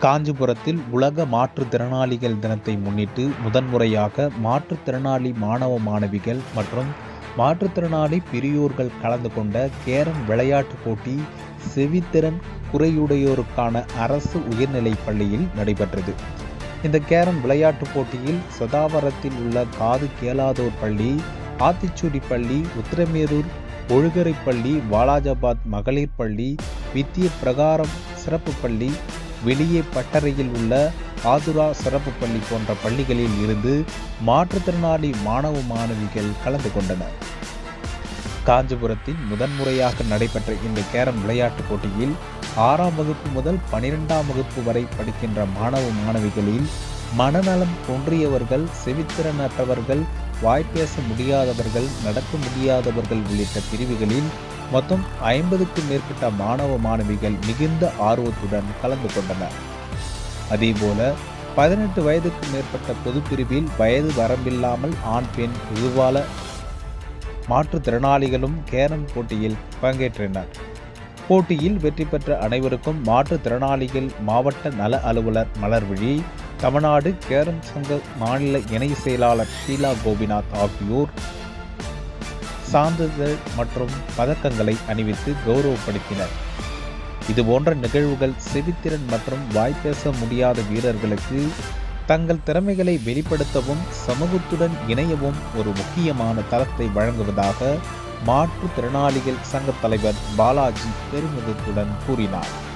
காஞ்சிபுரத்தில் உலக மாற்றுத்திறனாளிகள் தினத்தை முன்னிட்டு முதன்முறையாக மாற்றுத்திறனாளி மாணவ மாணவிகள் மற்றும் மாற்றுத்திறனாளி பெரியோர்கள் கலந்து கொண்ட கேரம் விளையாட்டுப் போட்டி செவித்திறன் குறையுடையோருக்கான அரசு உயர்நிலைப் பள்ளியில் நடைபெற்றது. இந்த கேரம் விளையாட்டுப் போட்டியில் சதாவரத்தில் உள்ள காது கேளாதோர் பள்ளி ஆத்திச்சூடி பள்ளி உத்திரமேரூர் ஒழுகரை பள்ளி வாலாஜாபாத் மகளிர் பள்ளி வித்திய பிரகாரம் சிறப்பு பள்ளி வெளியே பட்டறையில் உள்ள ஆதுரா சிறப்பு பள்ளி போன்ற பள்ளிகளில் இருந்து மாற்றுத்திறனாளி மாணவ மாணவிகள் கலந்து கொண்டனர். காஞ்சிபுரத்தில் முதன்முறையாக நடைபெற்ற இந்த கேரம் விளையாட்டுப் போட்டியில் ஆறாம் வகுப்பு முதல் பனிரெண்டாம் வகுப்பு வரை படிக்கின்ற மாணவ மாணவிகளில் மனநலம் தோன்றியவர்கள் செவித்திறனற்றவர்கள் வாய்ப்பேச முடியாதவர்கள் நடக்க முடியாதவர்கள் உள்ளிட்ட பிரிவுகளில் மொத்தம் ஐம்பதுக்கும் மேற்பட்ட மாணவ மாணவிகள் மிகுந்த ஆர்வத்துடன் கலந்து கொண்டனர். அதேபோல பதினெட்டு வயதுக்கு மேற்பட்ட பொதுப்பிரிவில் வயது வரம்பில்லாமல் ஆண் பெண் இருபால மாற்றுத்திறனாளிகளும் கேரம் போட்டியில் பங்கேற்றனர். போட்டியில் வெற்றி பெற்ற அனைவருக்கும் மாற்றுத்திறனாளிகள் மாவட்ட நல அலுவலர் மலர்விழி தமிழ்நாடு கேரம் சங்க மாநில இணை செயலாளர் ஷீலா கோபிநாத் ஆகியோர் சான்றிதழ் மற்றும் பதக்கங்களை அணிவித்து கௌரவப்படுத்தினர். இதுபோன்ற நிகழ்வுகள் செவித்திறன் மற்றும் வாய் பேச முடியாத வீரர்களுக்கு தங்கள் திறமைகளை வெளிப்படுத்தவும் சமூகத்துடன் இணையவும் ஒரு முக்கியமான தளத்தை வழங்குவதாக மாற்றுத்திறனாளிகள் சங்கத் தலைவர் பாலாஜி பெருமிதத்துடன் கூறினார்.